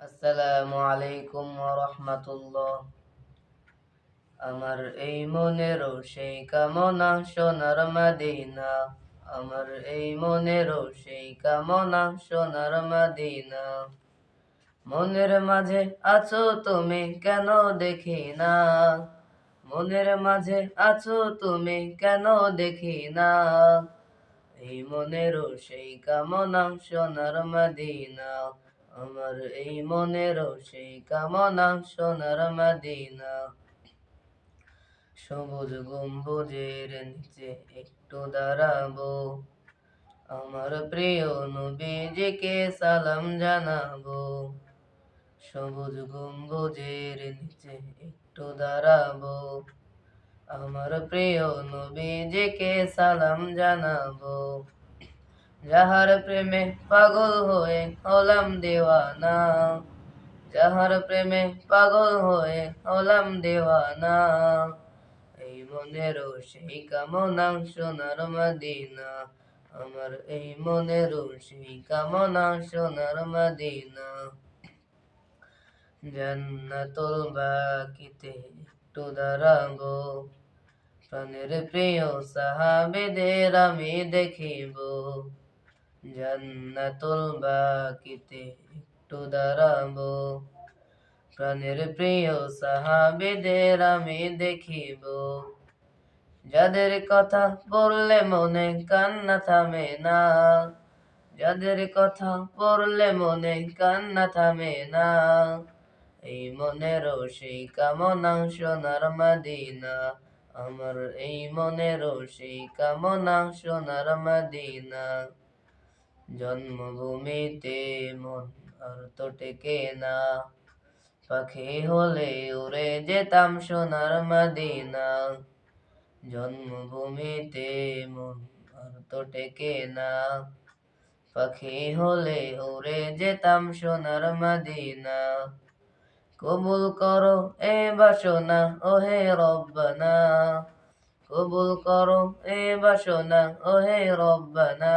আসসালামু আলাইকুম রহমতুল্লাহ। আমার এই মনেরও সেই কামনা সোনার মাদিনা। আমার এই মনেরও সেই কামনা সোনার মাদিনা। মনের মাঝে আছো তুমি কেন দেখি না মনের মাঝে আছো তুমি কেন দেখি না এই মনেরও সেই কামনা সোনার মাদিনা। আমার এই মনের সেই কামনা সোনার মাদিনা। সবুজ গম্বুজের নিচে একটু দাঁড়াবো। আমার প্রিয় নবীজিকে সালাম জানাব। সবুজ গম্বুজের নিচে একটু দাঁড়াবো। আমার প্রিয় নবীজিকে সালাম জানাব। যাহার প্রেমে পাগল হয়ে হলাম দেওয়ানা, যাহার প্রেমে পাগল হয়ে হলাম দেওয়ানা। এই মনেরও সেই কামনা সোনার মদিনা, আমার এই মনেরও সেই কামনা সোনার মদিনা। জান্নাতুল বাকিতে একটু দাঁড়াবো, প্রাণের প্রিয় সাহাবেদের আমি দেখিব। জান্নাতুল বাকিতে একটু দাঁড়াবো। প্রাণের প্রিয় সাহাবিদের আমি দেখিব। যাদের কথা বললে মনে কান্না থামে না। যাদের কথা পড়লে মনে কান্না থামে না। এই মনেরও সেই কামনা সোনার মাদিনা। আমার এই মনেরও সেই কামনা সোনার মাদিনা। জন্মভূমিতে মন আর তো টেকে না। পাখি হলে উড়ে যেতাম সোনার মাদিনা। জন্মভূমিতে মন আর তো টেকে না। পাখি হলে উড়ে যেতাম সোনার মাদিনা। কবুল করো এ বাসনা, ওহে রব্বানা। কবুল করো এ বাসনা, ওহে রব্বানা।